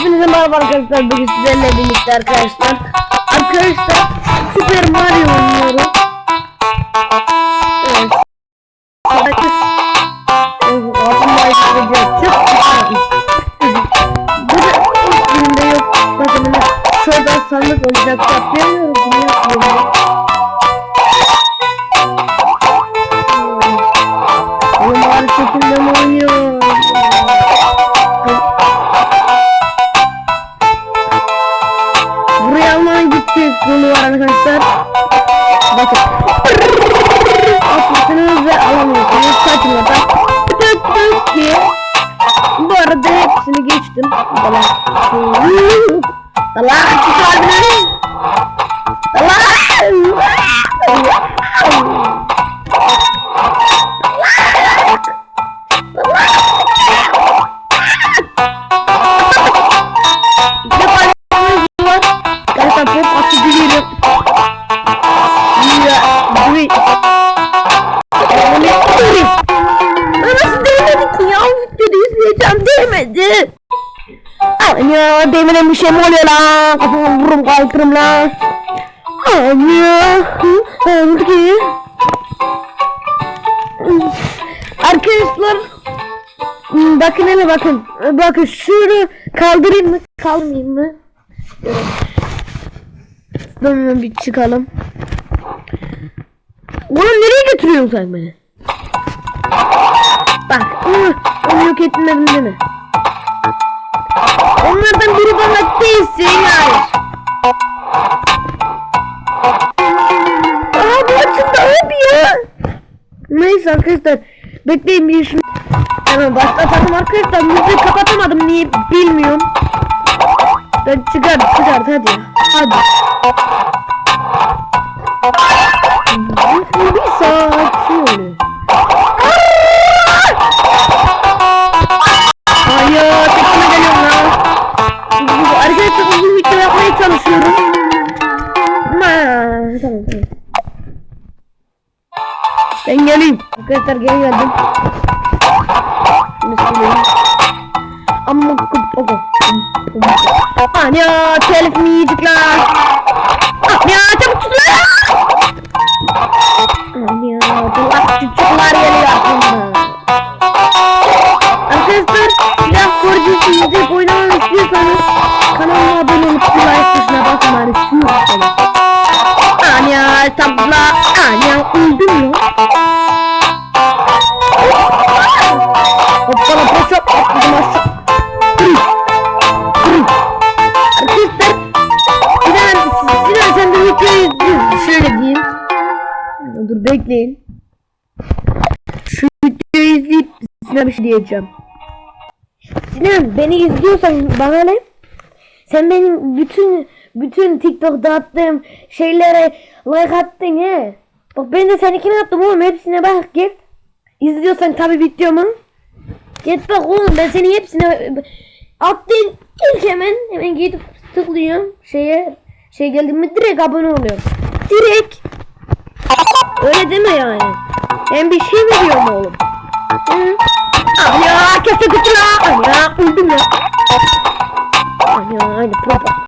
Hepinize merhaba arkadaşlar. Bugün sizlerle birlikte arkadaşlar. Arkadaşlar Super Mario oynuyorum. Evet. Şuradan sandık olacak. Atlayamıyorum. Bunu yapıyorum. Gittik bunu var arkadaşlar. Bakın. Atıyorsunuz ve alamıyorsunuz. Saçmalama. Tık tık diye. Bu arada hepsini geçtim. Dala. Dala. Çıkardın. Duy. Nasıl değmedi ki ya? Videoda izleyeceğim değmedi. Aman değmeden bir şey mi oluyor lan? Kafama vururum kalkırım lan. Aman ya. Ki. Arkadaşlar Bakın hele bakın. Bakın şunu kaldırayım mı? Kaldırmayayım mı? Dur bir çıkalım. Oğlum nereye götürüyorsun sen beni? Bak. Onu, onu yok etmedin değil mi? Onlardan biri bana değilse hayır. Aa bu açıldı abi ya. Neyse arkadaşlar. Bekleyin bir şunu. Hemen başlatalım arkadaşlar. Müziği kapatamadım niye bilmiyorum. Ben çıkar çıkar hadi. Hadi. Çalışıyorum. Ma, tamam tamam. Ben geleyim. Arkadaşlar geri geldim. Şimdi sileyim. Amma kutu. Anya telif mi yedik lan? Anya çabuk tut lan! Anya kulak çocuklar geliyor aklımda. Arkadaşlar silah korucusu izleyip oynamamı istiyorsanız kanalıma abone olup bir like tuşuna basmanı istiyorum. Anya tabla Anya öldüm ya. Hoppala poşa atladım aşağı. Arkadaşlar Sinan, Sinan sen de videoyu şöyle diyeyim. Dur bekleyin. Şu videoyu izleyip Sinan bir şey diyeceğim. Sinan beni izliyorsan bana ne? Sen benim bütün bütün TikTok'ta attığım şeylere like attın he. Bak ben de seninkini attım oğlum hepsine bak git. İzliyorsan tabi videomu. Git bak oğlum ben senin hepsine attığın ilk hemen hemen gidip tıklıyorum şeye şey geldi mi direkt abone oluyorum. Direkt. Öyle deme yani. Ben bir şey veriyorum oğlum. Hı? Ah ya kötü la. Ah ya öldüm ya. Ya aynı propa.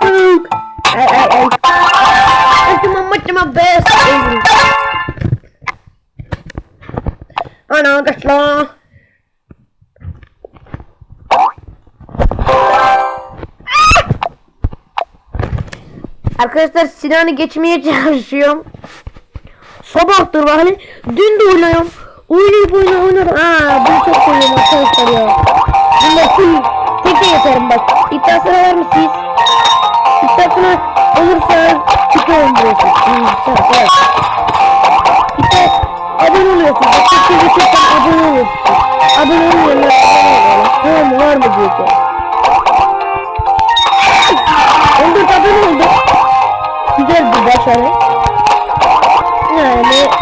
Tık. Ay ay ay. Açma maçma best. Ana kaçla. Arkadaşlar Sinan'ı geçmeye çalışıyorum. Sabahtır hani dün de oynuyorum. Oynayıp oynayıp oynarım. Aa bunu çok seviyorum arkadaşlar ya. Bunda full tek yaparım bak. İddiasına var mı siz? İddiasına olursa çıkıyorum burası. Evet. İşte abone oluyorsun. Bak tek tek yaparsan abone oluyorsun. Abone olmayanlar abone mı var mı diyor. 14 abone oldu. Güzel bir başarı.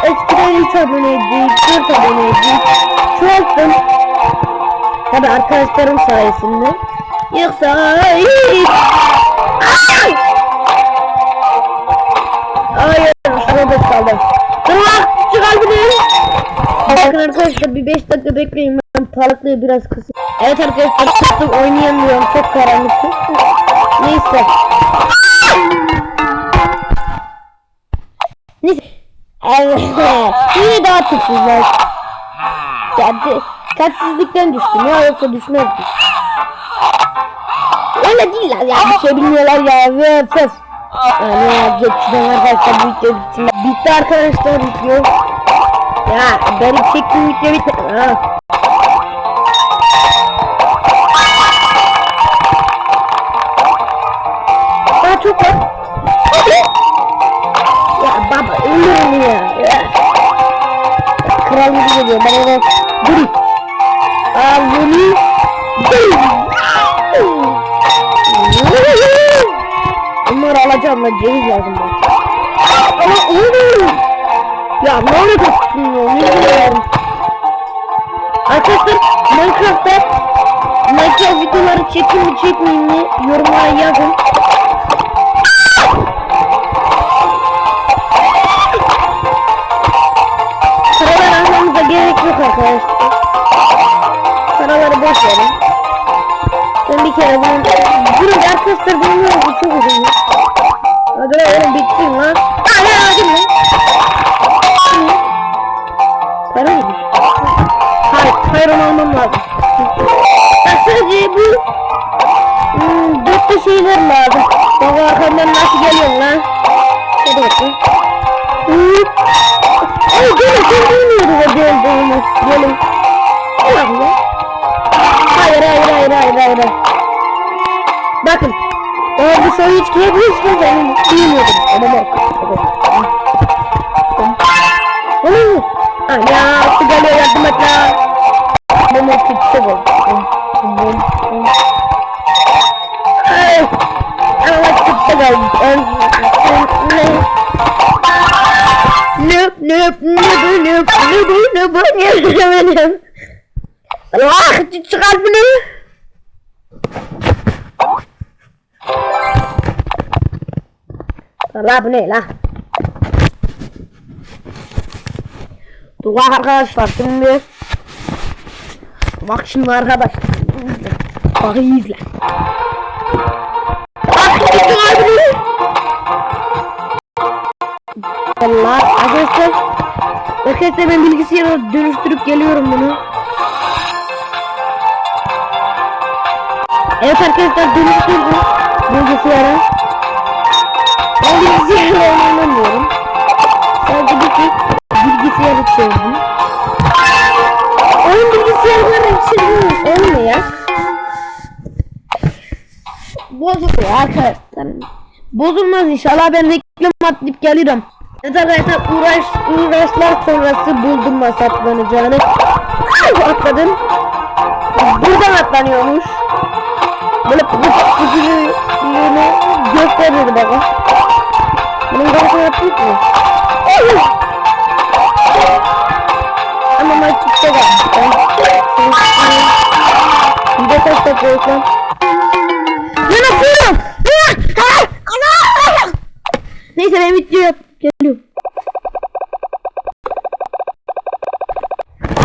Eskiden 3 aboneydik, 4 aboneydik. Çoğalttım. Tabi arkadaşlarım sayesinde. Yoksa hiç. Ay! Hayır, şurada kaldım. Dur lan, şu kalbini. Bakın arkadaşlar bir 5 dakika bekleyin ben ortalıklığı biraz kısık. Evet arkadaşlar kısık oynayamıyorum çok karanlık. Neyse. Evet. Yine daha tüksüzler. Yani kalpsizlikten düştüm ya yoksa düşmezdim. Öyle değiller ya bir şey bilmiyorlar ya. Ve öf. Yani geçtim arkadaşlar bu video bitti. Bitti arkadaşlar video. Ya benim çektiğim video bitti. Ha. Daha çok var. Ya baba ölürüm ya. ya. Kral gibi geliyor bana da. Dur. Bunu. Bunları alacağım lan ceviz lazım bana. Ama oğlum. Ya ne oluyor ya? Ne bileyim. Arkadaşlar Minecraft'ta Minecraft videoları çekeyim mi çekmeyeyim mi yorumlara yazın. Şeyler lazım. Baba arkamdan nasıl geliyorsun lan? Hadi bakalım. Hıp. Ay gelin sen bilmiyordun o geldiğini. Gelin. Gel abi ya. Hayır hayır hayır hayır hayır. Bakın. Eğer bu soru hiç girebilirsiniz ben bilmiyordum. Ama bak. Onu Ya su geliyor yardım et lan. Allah çıkar bunu. Allah bu ne la? Dur bak arkadaşlar şimdi. Bak şimdi arkadaşlar. Bak iyi izle. Bak bunu. Allah arkadaşlar. Arkadaşlar ben bilgisayara dönüştürüp geliyorum bunu. Evet arkadaşlar dönüştürdüm bilgisayara. Ben bilgisayarla oynamıyorum. Sadece bir tek bilgisayarı çevirdim. Oyun bilgisayarları çevirmiş olmuyor. Bozuluyor arkadaşlar. Bozulmaz inşallah ben reklam atlayıp gelirim. Evet arkadaşlar uğraş, uğraşlar sonrası buldum masatlanacağını. Atladım. Buradan atlanıyormuş. Böyle gücünü gösterirdi bana. Bunun garantisi yaptık mı? Ama maç çıksa da. Bir de taş takıyorsam. Yana kırıyorum. Neyse ben video yap. Geliyorum.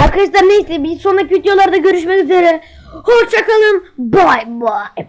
Arkadaşlar neyse bir sonraki videolarda görüşmek üzere. Hoşçakalın. bội bội.